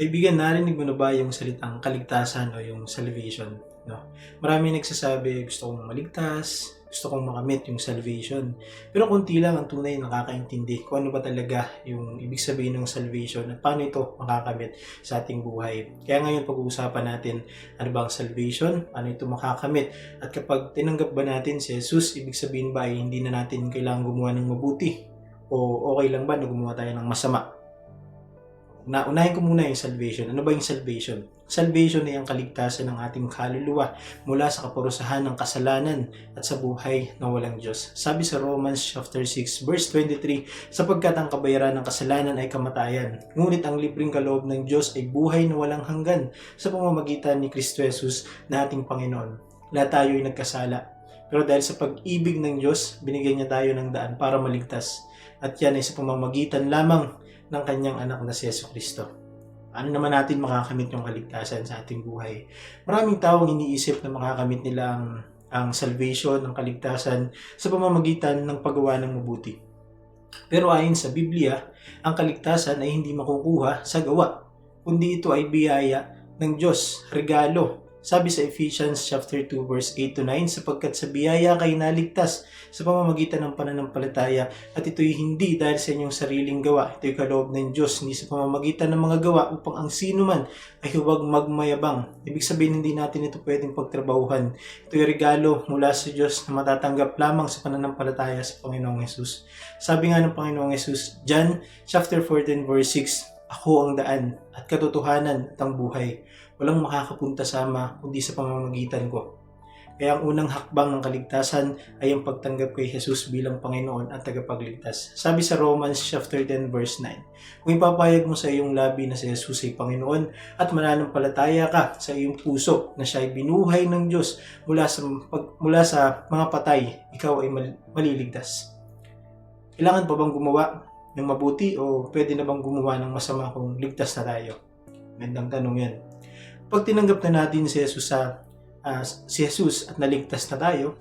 Kaibigan, narinig mo na ba yung salitang kaligtasan o yung salvation? No? Marami nagsasabi, gusto kong maligtas, gusto kong makamit yung salvation. Pero konti lang ang tunay nakakaintindi kung ano ba talaga yung ibig sabihin ng salvation at paano ito makakamit sa ating buhay. Kaya ngayon pag-uusapan natin ano ba ang salvation, paano ito makakamit, at kapag tinanggap ba natin si Jesus, ibig sabihin ba ay hindi na natin kailangan gumawa ng mabuti o okay lang ba na gumawa tayo ng masama? Na unahin ko muna yung salvation. Ano ba yung salvation? Salvation ay ang kaligtasan ng ating kaluluwa mula sa kaparusahan ng kasalanan at sa buhay na walang Diyos. Sabi sa Romans chapter 6 verse 23, sapagkat ang kabayaran ng kasalanan ay kamatayan, ngunit ang libreng kaloob ng Diyos ay buhay na walang hanggan sa pamamagitan ni Kristo Jesus na ating Panginoon. Lahat tayo ay nagkasala. Pero dahil sa pag-ibig ng Diyos, binigyan niya tayo ng daan para maligtas. At yan ay sa pamamagitan lamang ng kanyang anak na si Yeso Kristo. Ano naman natin makakamit yung kaligtasan sa ating buhay? Maraming taong iniisip na makakamit nila ang, ang salvation, ang kaligtasan sa pamamagitan ng paggawa ng mabuti. Pero ayon sa Biblia, ang kaligtasan ay hindi makukuha sa gawa, kundi ito ay biyaya ng Diyos, regalo. Sabi sa Ephesians chapter 2 verse 8 to 9, sapagkat sa biyaya kay naligtas sa pamamagitan ng pananampalataya at ito'y hindi dahil sa inyong sariling gawa. Ito'y kaloob ng Diyos, hindi sa pamamagitan ng mga gawa upang ang sino man ay huwag magmayabang. Ibig sabihin hindi natin ito pwedeng pagtrabahuhan. Ito'y regalo mula sa Diyos na matatanggap lamang sa pananampalataya sa Panginoong Yesus. Sabi nga ng Panginoong Yesus, John chapter 14 verse 6, Ako ang daan at katotohanan at ang buhay. Walang makakapunta sama kundi sa pamamagitan ko. Kaya ang unang hakbang ng kaligtasan ay ang pagtanggap kay Jesus bilang Panginoon at tagapagligtas. Sabi sa Romans chapter 10 verse 9, Kung ipapayag mo sa iyong labi na si Jesus ay Panginoon at mananampalataya ka sa iyong puso na siya ay binuhay ng Diyos mula sa, pag, mula sa mga patay, ikaw ay mal- maliligtas. Kailangan pa bang gumawa ng mabuti o pwede na bang gumawa ng masama kung ligtas na tayo? Gandang tanong yan. Pag tinanggap na natin si Jesus sa ah, si Jesus at naligtas na tayo,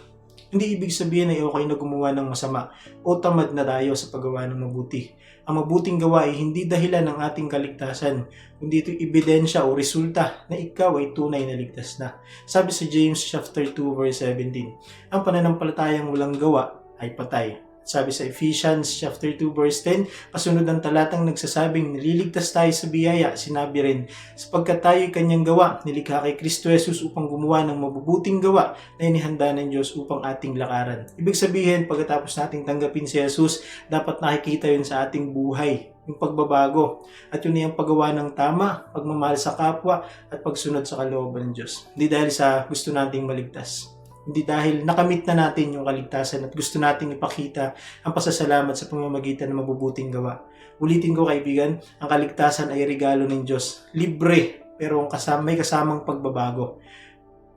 hindi ibig sabihin ay okay na gumawa ng masama o tamad na tayo sa paggawa ng mabuti. Ang mabuting gawa ay hindi dahilan ng ating kaligtasan, kundi ito ebidensya o resulta na ikaw ay tunay na ligtas na. Sabi sa James chapter 2 verse 17, ang pananampalatayang walang gawa ay patay. Sabi sa Ephesians chapter 2 verse 10, kasunod ang talatang nagsasabing nililigtas tayo sa biyaya, sinabi rin, sapagkat tayo kanyang gawa, nilikha kay Kristo Jesus upang gumawa ng mabubuting gawa na inihanda ng Diyos upang ating lakaran. Ibig sabihin, pagkatapos nating tanggapin si Jesus, dapat nakikita yun sa ating buhay, yung pagbabago. At yun ay ang paggawa ng tama, pagmamahal sa kapwa, at pagsunod sa kalooban ng Diyos. Hindi dahil sa gusto nating maligtas. Hindi dahil nakamit na natin yung kaligtasan at gusto nating ipakita ang pasasalamat sa pamamagitan ng mabubuting gawa. Ulitin ko kaibigan, ang kaligtasan ay regalo ng Diyos. Libre, pero kasama, may kasamang pagbabago.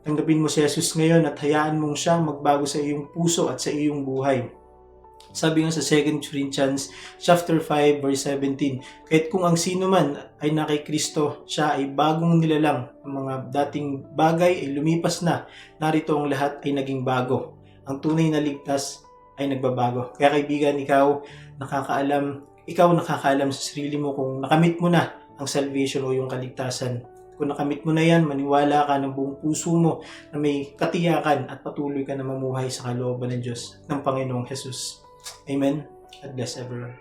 Tanggapin mo si Jesus ngayon at hayaan mong siyang magbago sa iyong puso at sa iyong buhay. Sabi nga sa 2 Corinthians chapter 5 verse 17, kahit kung ang sino man ay na kay Kristo, siya ay bagong nilalang. Ang mga dating bagay ay lumipas na. Narito ang lahat ay naging bago. Ang tunay na ligtas ay nagbabago. Kaya kaibigan, ikaw nakakaalam, ikaw nakakaalam sa sarili mo kung nakamit mo na ang salvation o yung kaligtasan. Kung nakamit mo na yan, maniwala ka ng buong puso mo na may katiyakan at patuloy ka na mamuhay sa kalooban ng Diyos ng Panginoong Jesus. Amen. God bless everyone.